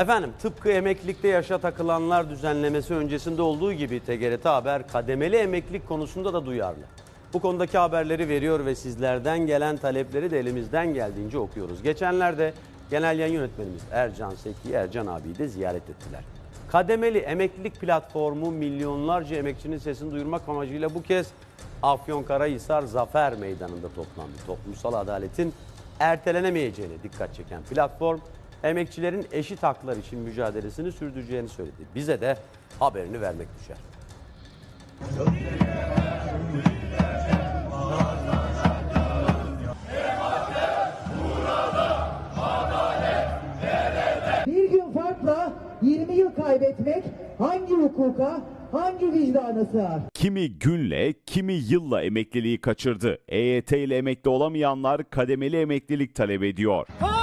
Efendim tıpkı emeklilikte yaşa takılanlar düzenlemesi öncesinde olduğu gibi TGRT Haber kademeli emeklilik konusunda da duyarlı. Bu konudaki haberleri veriyor ve sizlerden gelen talepleri de elimizden geldiğince okuyoruz. Geçenlerde genel yayın yönetmenimiz Ercan Seki, Ercan abiyi de ziyaret ettiler. Kademeli emeklilik platformu milyonlarca emekçinin sesini duyurmak amacıyla bu kez Afyonkarahisar Zafer Meydanı'nda toplandı. Toplumsal adaletin ertelenemeyeceğine dikkat çeken platform emekçilerin eşit haklar için mücadelesini sürdüreceğini söyledi. Bize de haberini vermek düşer. Bir gün farkla 20 yıl kaybetmek hangi hukuka, hangi vicdana sığar? Kimi günle, kimi yılla emekliliği kaçırdı. EYT ile emekli olamayanlar kademeli emeklilik talep ediyor. Kademe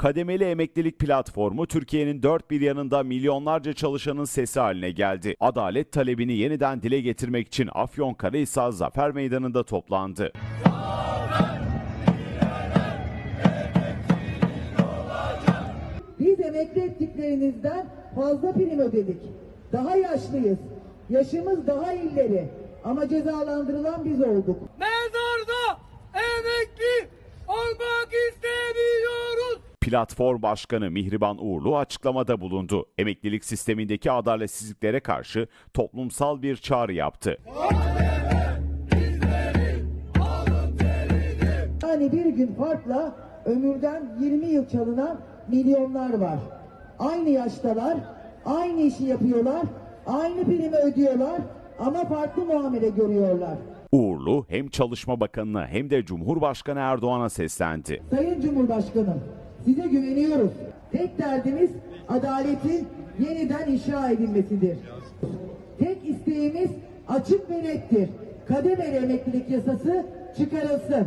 Kademeli emeklilik platformu Türkiye'nin dört bir yanında milyonlarca çalışanın sesi haline geldi. Adalet talebini yeniden dile getirmek için Afyonkarahisar Zafer Meydanı'nda toplandı. Biz emekli ettiklerinizden fazla prim ödedik. Daha yaşlıyız. Yaşımız daha ileri. Ama cezalandırılan biz olduk. Mezarda Platform Başkanı Mihriban Uğurlu açıklamada bulundu. Emeklilik sistemindeki adaletsizliklere karşı toplumsal bir çağrı yaptı. Yani bir gün farkla ömürden 20 yıl çalınan milyonlar var. Aynı yaştalar, aynı işi yapıyorlar, aynı primi ödüyorlar ama farklı muamele görüyorlar. Uğurlu hem Çalışma Bakanı'na hem de Cumhurbaşkanı Erdoğan'a seslendi. Sayın Cumhurbaşkanım, size güveniyoruz. Tek derdimiz adaletin yeniden inşa edilmesidir. Tek isteğimiz açık ve nettir. Kademeli emeklilik yasası çıkarılsın.